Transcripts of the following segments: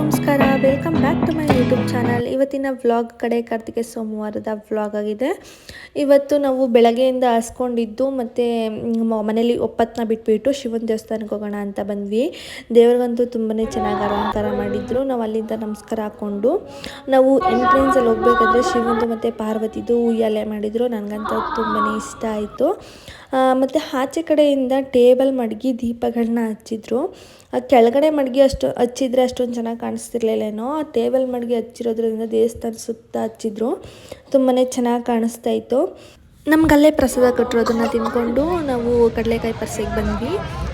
To my YouTube channel ಇವತ್ತಿನ vlog ಕಡೆ ಕಾರ್ತಿಕೆ ಸೋಮವಾರದ ವ್ಲಾಗ್ ಆಗಿದೆ. ಇವತ್ತು ನಾವು ಬೆಳಗ್ಗೆಯಿಂದ ಹಸ್ಕೊಂಡಿದ್ದು ಮತ್ತು ಮನೇಲಿ ಒಪ್ಪತ್ತನ್ನ ಬಿಟ್ಬಿಟ್ಟು ಶಿವನ ದೇವಸ್ಥಾನಕ್ಕೆ ಹೋಗೋಣ ಅಂತ ಬಂದ್ವಿ. ದೇವ್ರಿಗಂತೂ ತುಂಬಾ ಚೆನ್ನಾಗಿ ಅಲಂಕಾರ ಮಾಡಿದ್ರು. ನಾವು ಅಲ್ಲಿಂದ ನಮಸ್ಕಾರ ಹಾಕ್ಕೊಂಡು ನಾವು ಎಂಟ್ರೆನ್ಸಲ್ಲಿ ಹೋಗ್ಬೇಕಾದ್ರೆ ಶಿವಂದು ಮತ್ತು ಪಾರ್ವತಿದು ಉಯ್ಯಾಲೆ ಮಾಡಿದರು. ನನಗಂತೂ ತುಂಬಾ ಇಷ್ಟ ಆಯಿತು. ಮತ್ತು ಆಚೆ ಕಡೆಯಿಂದ ಟೇಬಲ್ ಮಡಗಿ ದೀಪಗಳನ್ನ ಹಚ್ಚಿದ್ರು. ಕೆಳಗಡೆ ಮಡಗಿ ಅಷ್ಟು ಹಚ್ಚಿದ್ರೆ ಅಷ್ಟೊಂದು ಚೆನ್ನಾಗಿ ಕಾಣಿಸ್ತಿರ್ಲಿಲ್ಲೇನೋ, ಆ ಟೇಬಲ್ ಮಡಗಿ ಹಚ್ಚಿರೋದ್ರಿಂದ ದೇವಸ್ಥಾನ ಸುತ್ತ ಹಚ್ಚಿದ್ರು ತುಂಬಾ ಚೆನ್ನಾಗಿ ಕಾಣಿಸ್ತಾ ಇತ್ತು. ನಮ್ಗಲ್ಲೇ ಪ್ರಸಾದ ಕೊಟ್ಟಿರೋದನ್ನು ತಿಂದ್ಕೊಂಡು ನಾವು ಕಡಲೆಕಾಯಿ ಪರ್ಸೆಗೆ ಬಂದ್ವಿ.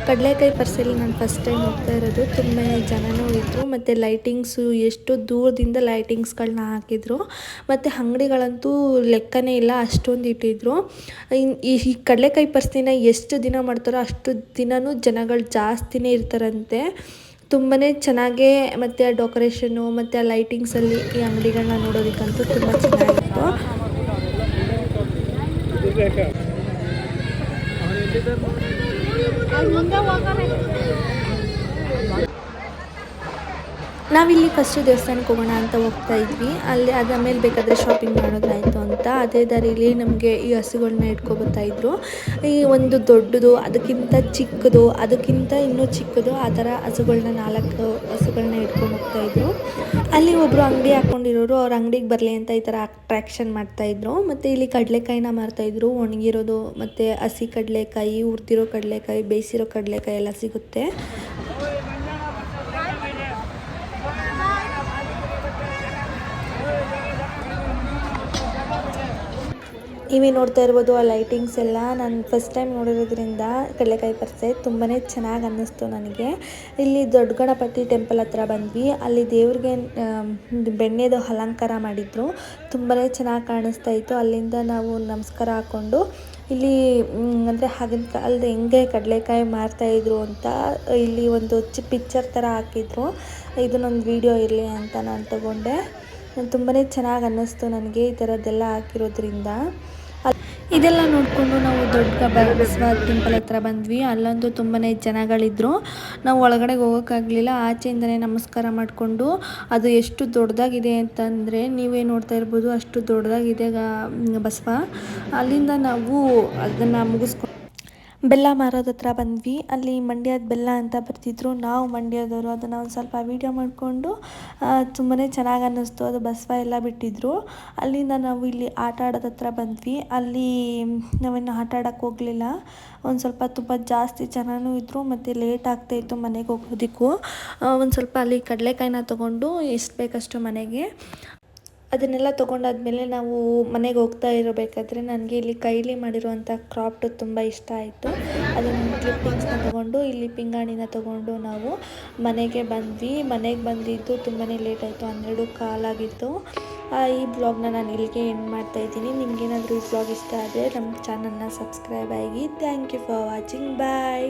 ಕಡಲೆಕಾಯಿ ಪರ್ಸೆಲಿ ನಾನು ಫಸ್ಟ್ ಟೈಮ್ ಹೋಗ್ತಾ ಇರೋದು. ತುಂಬ ಜನನೂ ಇದ್ದರು ಮತ್ತು ಲೈಟಿಂಗ್ಸು ಎಷ್ಟು ದೂರದಿಂದ ಲೈಟಿಂಗ್ಸ್ಗಳನ್ನ ಹಾಕಿದ್ರು. ಮತ್ತು ಅಂಗಡಿಗಳಂತೂ ಲೆಕ್ಕನೇ ಇಲ್ಲ, ಅಷ್ಟೊಂದು ಇಟ್ಟಿದ್ರು. ಈ ಈ ಕಡಲೆಕಾಯಿ ಪರ್ಸಿನ ಎಷ್ಟು ದಿನ ಮಾಡ್ತಾರೋ ಅಷ್ಟು ದಿನವೂ ಜನಗಳು ಜಾಸ್ತಿನೇ ಇರ್ತಾರಂತೆ. ತುಂಬಾ ಚೆನ್ನಾಗೇ ಮತ್ತು ಆ ಡೆಕೋರೇಷನ್ನು ಮತ್ತು ಆ ಲೈಟಿಂಗ್ಸಲ್ಲಿ ಈ ಅಂಗಡಿಗಳನ್ನ ನೋಡೋದಕ್ಕಂತೂ ತುಂಬ ಚೆನ್ನಾಗಿತ್ತು. ನಾವಿಲ್ಲಿ ಫಸ್ಟು ದೇವಸ್ಥಾನಕ್ಕೆ ಹೋಗೋಣ ಅಂತ ಹೋಗ್ತಾ ಇದ್ವಿ. ಅಲ್ಲಿ ಅದಾದ್ಮೇಲೆ ಬೇಕಾದರೆ ಶಾಪಿಂಗ್ ಮಾಡೋದಾಯಿತು ಅಂತ. ಅದೇ ದಾರಿಲಿ ನಮಗೆ ಈ ಹಸುಗಳನ್ನ ಇಟ್ಕೊಬತ್ತಾ ಇದ್ರು. ಈ ಒಂದು ದೊಡ್ಡದು, ಅದಕ್ಕಿಂತ ಚಿಕ್ಕದು, ಅದಕ್ಕಿಂತ ಇನ್ನೂ ಚಿಕ್ಕದು, ಆ ಥರ ಹಸುಗಳನ್ನ ನಾಲ್ಕು ಹಸುಗಳನ್ನ ಇಟ್ಕೊಂಡು ಹೋಗ್ತಾ ಇದ್ರು. ಅಲ್ಲಿ ಒಬ್ಬರು ಅಂಗಡಿ ಹಾಕ್ಕೊಂಡಿರೋರು ಅವ್ರ ಅಂಗಡಿಗೆ ಬರಲಿ ಅಂತ ಈ ಥರ ಅಟ್ರಾಕ್ಷನ್ ಮಾಡ್ತಾಯಿದ್ರು ಮತ್ತು ಇಲ್ಲಿ ಕಡಲೆಕಾಯಿನ ಮಾರ್ತಾಯಿದ್ರು ಒಣಗಿರೋದು ಮತ್ತು ಹಸಿ ಕಡಲೆಕಾಯಿ, ಹುರಿದಿರೋ ಕಡಲೆಕಾಯಿ, ಬೇಯಿಸಿರೋ ಕಡಲೆಕಾಯಿ ಎಲ್ಲ ಸಿಗುತ್ತೆ. ನೀವೇ ನೋಡ್ತಾ ಇರ್ಬೋದು, ಆ ಲೈಟಿಂಗ್ಸ್ ಎಲ್ಲ ನಾನು ಫಸ್ಟ್ ಟೈಮ್ ನೋಡಿರೋದ್ರಿಂದ ಕಡಲೆಕಾಯಿ ಪರಿಸೆ ತುಂಬಾ ಚೆನ್ನಾಗಿ ಅನ್ನಿಸ್ತು ನನಗೆ. ಇಲ್ಲಿ ದೊಡ್ಡ ಗಣಪತಿ ಟೆಂಪಲ್ ಹತ್ರ ಬಂದ್ವಿ. ಅಲ್ಲಿ ದೇವ್ರಿಗೆ ಬೆಣ್ಣೆದು ಅಲಂಕಾರ ಮಾಡಿದ್ರು. ತುಂಬಾ ಚೆನ್ನಾಗಿ ಕಾಣಿಸ್ತಾ ಇತ್ತು. ಅಲ್ಲಿಂದ ನಾವು ನಮಸ್ಕಾರ ಹಾಕ್ಕೊಂಡು ಇಲ್ಲಿ ಅಂದರೆ ಆಗಿನ ಕಾಲದ ಹೆಂಗೆ ಕಡಲೆಕಾಯಿ ಮಾರ್ತಾಯಿದ್ರು ಅಂತ ಇಲ್ಲಿ ಒಂದು ಚಿ ಪಿಕ್ಚರ್ ಥರ ಹಾಕಿದ್ರು. ಇದನ್ನೊಂದು ವಿಡಿಯೋ ಇರಲಿ ಅಂತ ನಾನು ತಗೊಂಡೆ. ತುಂಬಾ ಚೆನ್ನಾಗಿ ಅನ್ನಿಸ್ತು ನನಗೆ ಈ ಥರದ್ದೆಲ್ಲ ಹಾಕಿರೋದ್ರಿಂದ. ಇದೆಲ್ಲ ನೋಡಿಕೊಂಡು ನಾವು ದೊಡ್ಡ ಬಸವ ಟೆಂಪಲ್ ಹತ್ರ ಬಂದ್ವಿ. ಅಲ್ಲಂತೂ ತುಂಬಾ ಜನಗಳಿದ್ರು. ನಾವು ಒಳಗಡೆ ಹೋಗೋಕ್ಕಾಗಲಿಲ್ಲ. ಆಚೆಯಿಂದನೇ ನಮಸ್ಕಾರ ಮಾಡಿಕೊಂಡು, ಅದು ಎಷ್ಟು ದೊಡ್ಡದಾಗಿದೆ ಅಂತಂದರೆ ನೀವೇ ನೋಡ್ತಾ ಇರ್ಬೋದು ಅಷ್ಟು ದೊಡ್ಡದಾಗಿದೆ ಬಸವ. ಅಲ್ಲಿಂದ ನಾವು ಅದನ್ನು ಮುಗಿಸ್ಕೊಂಡು ಬೆಲ್ಲ ಮಾರೋದ ಹತ್ರ ಬಂದ್ವಿ. ಅಲ್ಲಿ ಮಂಡ್ಯದ ಬೆಲ್ಲ ಅಂತ ಬರ್ತಿದ್ರು. ನಾವು ಮಂಡ್ಯದವರು. ಅದನ್ನು ಒಂದು ಸ್ವಲ್ಪ ವೀಡಿಯೋ ಮಾಡಿಕೊಂಡು ತುಂಬಾ ಚೆನ್ನಾಗಿ ಅನ್ನಿಸ್ತು. ಅದು ಬಸವ ಎಲ್ಲ ಬಿಟ್ಟಿದ್ರು. ಅಲ್ಲಿಂದ ನಾವು ಇಲ್ಲಿ ಆಟ ಆಡೋದ ಹತ್ರ ಬಂದ್ವಿ. ಅಲ್ಲಿ ನಾವಿನ್ನು ಆಟ ಆಡೋಕ್ಕೆ ಹೋಗಲಿಲ್ಲ. ಒಂದು ಸ್ವಲ್ಪ ತುಂಬ ಜಾಸ್ತಿ ಜನನೂ ಇದ್ದರು ಮತ್ತು ಲೇಟ್ ಆಗ್ತಾಯಿತ್ತು ಮನೆಗೆ ಹೋಗೋದಕ್ಕೂ. ಒಂದು ಸ್ವಲ್ಪ ಅಲ್ಲಿ ಕಡಲೆಕಾಯಿನ ತೊಗೊಂಡು ಎಷ್ಟು ಬೇಕಷ್ಟು ಮನೆಗೆ ಅದನ್ನೆಲ್ಲ ತೊಗೊಂಡಾದ್ಮೇಲೆ ನಾವು ಮನೆಗೆ ಹೋಗ್ತಾ ಇರಬೇಕಾದ್ರೆ ನನಗೆ ಇಲ್ಲಿ ಕೈಲಿ ಮಾಡಿರುವಂಥ ಕ್ರಾಫ್ಟ್ ತುಂಬ ಇಷ್ಟ ಆಯಿತು. ಅದನ್ನು ಕ್ಲಿಪ್ಪಿಂಗ್ಸ್ನ ತೊಗೊಂಡು ಇಲ್ಲಿ ಪಿಂಗಾಣಿನ ತೊಗೊಂಡು ನಾವು ಮನೆಗೆ ಬಂದ್ವಿ. ಮನೆಗೆ ಬಂದಿದ್ದು ತುಂಬಾ ಲೇಟ್ ಆಯಿತು, ಹನ್ನೆರಡು ಕಾಲಾಗಿತ್ತು. ಈ ಬ್ಲಾಗ್ನ ನಾನು ಇಲ್ಲಿಗೆ ಎಂಡ್ ಮಾಡ್ತಾ ಇದ್ದೀನಿ. ನಿಮಗೇನಾದರೂ ಈ ಬ್ಲಾಗ್ ಇಷ್ಟ ಆದರೆ ನಮ್ಮ ಚಾನಲ್ನ ಸಬ್ಸ್ಕ್ರೈಬ್ ಆಗಿ. Thank you for watching bye